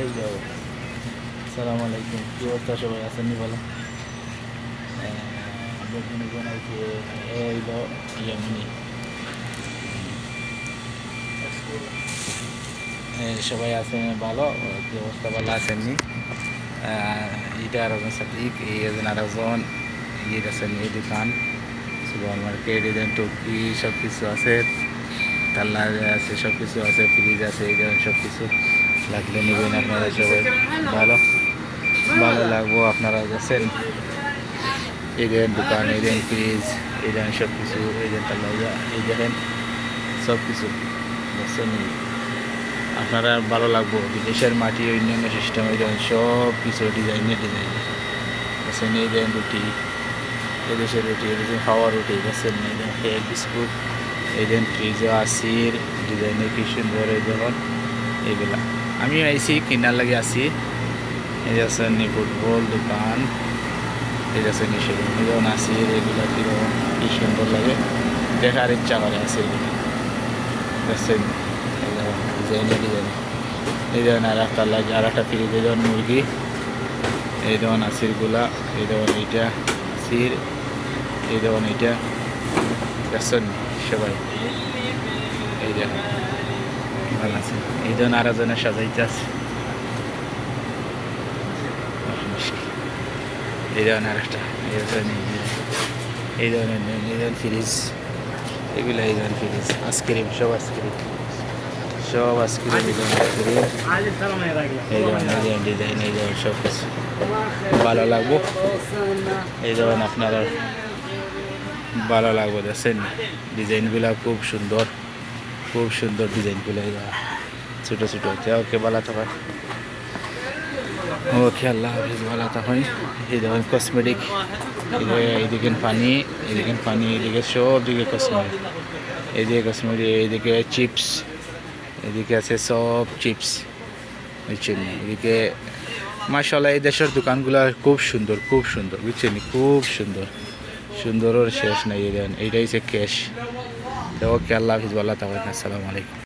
এই যাও সালাম আলাইকুম। কি অবস্থা সবাই? আছেন নি ভালো? আমরা গুণগুণ আছে ইয়ামিনি সবাই আছেন ভালো? কি অবস্থা? ভালো আছেননি এটা আর একজন সাদিক এই একজন আর একজন এই আছেন, এই দোকান সুপার মার্কেট এদের টুকি সব কিছু আছে। তাল্লা আছে সব কিছু আছে ফ্রিজ আছে, এই ধরনের সব কিছু লাগলে নেবেন আপনারা সবাই। ভালো? ভালো লাগবো আপনারা গেছেন এই দেখেন দোকান, এই দেখেন ফ্রিজ এই দেখেন সব কিছু এই দেখেন তাল্লা এই দেখেন সব কিছু গেছেন আপনারা ভালো লাগবো। বিদেশের মাটি, অন্যান্য সিস্টেম এই দেখেন সব কিছু ডিজাইনের ডিজাইন গেছেন এই দেখেন রুটি এদেশের রুটি এদেশের খাওয়া রুটি গেছেন এই কেক বিস্কুট এই দেন ফ্রিজও আসির ডিজাইনে কি সুন্দর এই যেমন এইগুলা আমি আইসি কিনার লাগে আসি এই যে আছে নি ফুটবল দোকান, এই যে আছে যেমন আসির এগুলা কীরকম কি সুন্দর লাগে। দেখার ইচ্ছা করে আছে এগুলো দেখছেন ডিজাইনে ডিজাইনে এই যেমন আর একটা লাগে আর একটা ফ্রিজ এই যেমন মুরগি এই যেমন আসিরগুলা এই যেমন এইটা আসির এই যেমন এইটা দেখছেন সবাই এই দেখুন ভালো আছে এই জন আর জনের সাজাইতে আছে এই ধরনের আর একটা এই ধরনের এই ধরনের এই ধরনের ফ্রিজ এগুলো এই ধরনের ফ্রিজ আইসক্রিম সব আইসক্রিম সব আইসক্রিম এই ধরনের আইসক্রিম এই ধরনের এই ধরনের ডিজাইন এই ধরনের সব কিছু ভালো লাগবো এই ধরনের আপনারা ভালো লাগবে, দেখছেন? ডিজাইনগুলো খুব সুন্দর খুব সুন্দর ডিজাইনগুলো ছোটো ছোটো ওকে, ভালো থাকেন ওকে, আল্লাহ হাফিজ, ভালো থাকেন এই দেখেন কসমেটিক এইদিকে পানি এদিকে পানি এদিকে সব দিকে কসমেটিক এইদিকে কসমেটিক এইদিকে চিপস এদিকে আছে সব চিপস বুঝছেন? এদিকে মাসাল্লাহ এই দেশের দোকানগুলো খুব সুন্দর খুব সুন্দর। বুঝছেন? খুব সুন্দর। সুন্দরের শেষ নাই দেন, এইটাই হচ্ছে ক্যাশ তো ওকে আল্লাহ হাফিজ আল্লাহ তাহলে আসসালামু আলাইকুম।